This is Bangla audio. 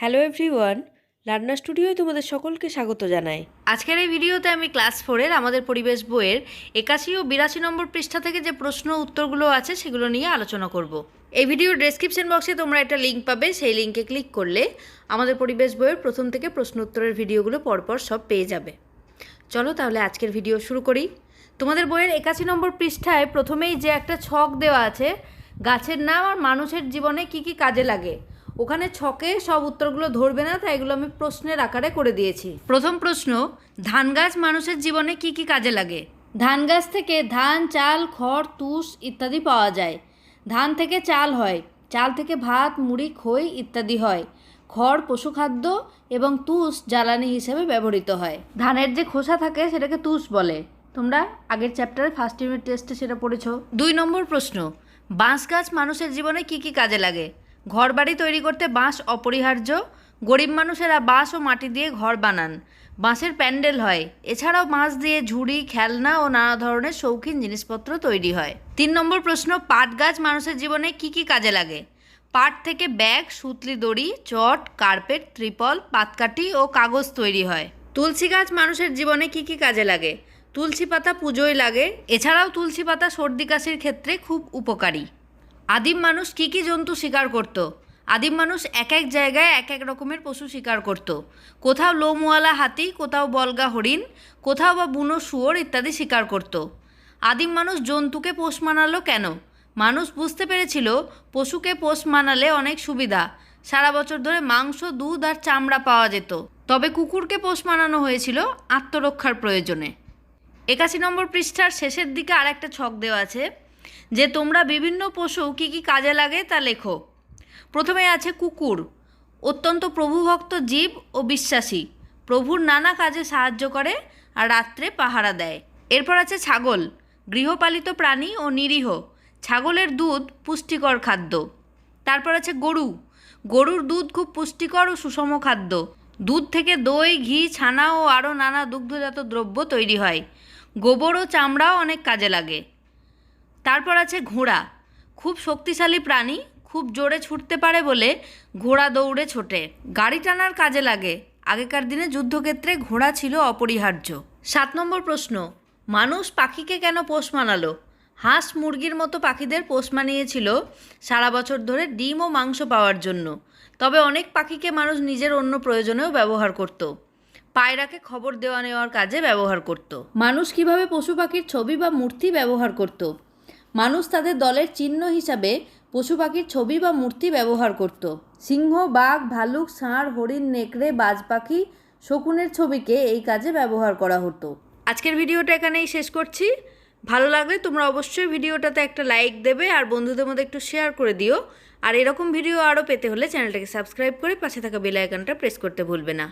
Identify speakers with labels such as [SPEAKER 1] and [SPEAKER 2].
[SPEAKER 1] হ্যালো এভরিওয়ান রান্না স্টুডিওয় তোমাদের সকলকে স্বাগত জানাই। আজকের এই ভিডিওতে আমি ক্লাস ফোরের আমাদের পরিবেশ বইয়ের একাশি ও বিরাশি নম্বর পৃষ্ঠা থেকে যে প্রশ্ন উত্তরগুলো আছে সেগুলো নিয়ে আলোচনা করব। এই ভিডিওর ডেসক্রিপশন বক্সে তোমরা একটা লিঙ্ক পাবে, সেই লিঙ্কে ক্লিক করলে আমাদের পরিবেশ বইয়ের প্রথম থেকে প্রশ্ন উত্তরের ভিডিওগুলো পরপর সব পেয়ে যাবে। চলো তাহলে আজকের ভিডিও শুরু করি। তোমাদের বইয়ের একাশি নম্বর পৃষ্ঠায় প্রথমেই যে একটা ছক দেওয়া আছে, গাছের নাম আর মানুষের জীবনে কি কি কাজে লাগে ওখানে ছকে সব উত্তরগুলো ধরবে না তাই এগুলো আমি প্রশ্নের আকারে করে দিয়েছি। প্রথম প্রশ্ন ধান গাছ মানুষের জীবনে কি কি কাজে লাগে? ধান গাছ থেকে ধান চাল খড় তুষ ইত্যাদি পাওয়া যায়। ধান থেকে চাল হয় চাল থেকে ভাত মুড়ি খই ইত্যাদি হয়। খড় পশুখাদ্য এবং তুষ জ্বালানি হিসেবে ব্যবহৃত হয়। ধানের যে খোসা থাকে সেটাকে তুষ বলে। তোমরা আগের চ্যাপ্টারে ফার্স্ট ইউনিট টেস্টে সেটা পড়েছো। দুই নম্বর প্রশ্ন বাঁশ গাছ মানুষের জীবনে কি কি কাজে লাগে? ঘরবাড়ি তৈরি করতে বাঁশ অপরিহার্য। গরিব মানুষেরা বাঁশ ও মাটি দিয়ে ঘর বানান। বাঁশের প্যান্ডেল হয়। এছাড়াও বাঁশ দিয়ে ঝুড়ি, খেলনা ও নানা ধরনের শৌখিন জিনিসপত্র তৈরি হয়। তিন নম্বর প্রশ্ন, পাট গাছ মানুষের জীবনে কি কি কাজে লাগে? পাট থেকে ব্যাগ, সুতলি দড়ি, চট, কার্পেট, ত্রিপল, পাতকাঠি ও কাগজ তৈরি হয়। তুলসী গাছ মানুষের জীবনে কি কি কাজে লাগে? তুলসী পাতা পুজোয় লাগে। এছাড়াও তুলসী পাতা সর্দি কাশির ক্ষেত্রে খুব উপকারী। আদিম মানুষ কী কী জন্তু শিকার করত? আদিম মানুষ এক এক জায়গায় এক এক রকমের পশু শিকার করত। কোথাও লোমওয়ালা হাতি, কোথাও বলগা হরিণ, কোথাও বা বুনো শুয়োর ইত্যাদি শিকার করত। আদিম মানুষ জন্তুকে পোষ মানালো কেন? মানুষ বুঝতে পেরেছিল পশুকে পোষ মানালে অনেক সুবিধা। সারা বছর ধরে মাংস, দুধ আর চামড়া পাওয়া যেত। তবে কুকুরকে পোষ মানানো হয়েছিল আত্মরক্ষার প্রয়োজনে। একাশি নম্বর পৃষ্ঠার শেষের দিকে আর একটা ছক দেওয়া আছে। যে তোমরা বিভিন্ন পশু কী কী কাজে লাগে তা লেখো। প্রথমে আছে কুকুর, অত্যন্ত প্রভুভক্ত জীব ও বিশ্বাসী। প্রভুর নানা কাজে সাহায্য করে আর রাত্রে পাহারা দেয়। এরপর আছে ছাগল, গৃহপালিত প্রাণী ও নিরীহ। ছাগলের দুধ পুষ্টিকর খাদ্য। তারপর আছে গরু, গরুর দুধ খুব পুষ্টিকর ও সুষম খাদ্য। দুধ থেকে দই, ঘি, ছানা ও আরও নানা দুগ্ধজাত দ্রব্য তৈরি হয়। গোবর ও চামড়াও অনেক কাজে লাগে। তারপর আছে ঘোড়া। খুব শক্তিশালী প্রাণী, খুব জোরে ছুটতে পারে বলে ঘোড়া দৌড়ে ছোটে। গাড়ি টানার কাজে লাগে। আগেকার দিনে যুদ্ধক্ষেত্রে ঘোড়া ছিল অপরিহার্য। সাত নম্বর প্রশ্ন, মানুষ পাখিকে কেন পোষ মানালো? হাঁস মুরগির মতো পাখিদের পোষ মানিয়েছিল সারা বছর ধরে ডিম ও মাংস পাওয়ার জন্য। তবে অনেক পাখিকে মানুষ নিজের অন্য প্রয়োজনেও ব্যবহার করত। পায়রাকে খবর দেওয়া নেওয়ার কাজে ব্যবহার করত। মানুষ কীভাবে পশু পাখির ছবি বা মূর্তি ব্যবহার করত? মানুষ তাদের দলের চিহ্ন হিসাবে পশু পাখির ছবি বা মূর্তি ব্যবহার করত। সিংহ, বাঘ, ভালুক, ষাঁড়, হরিণ, নেকড়ে, বাজ পাখি শকুনের ছবিকে এই কাজে ব্যবহার করা হতো। আজকের ভিডিওটা এখানেই শেষ করছি। ভালো লাগলে তোমরা অবশ্যই ভিডিওটাতে একটা লাইক দেবে আর বন্ধুদের মধ্যে একটু শেয়ার করে দিও। আর এরকম ভিডিও আরও পেতে হলে চ্যানেলটাকে সাবস্ক্রাইব করে পাশে থাকা বেল আইকনটা প্রেস করতে ভুলবে না।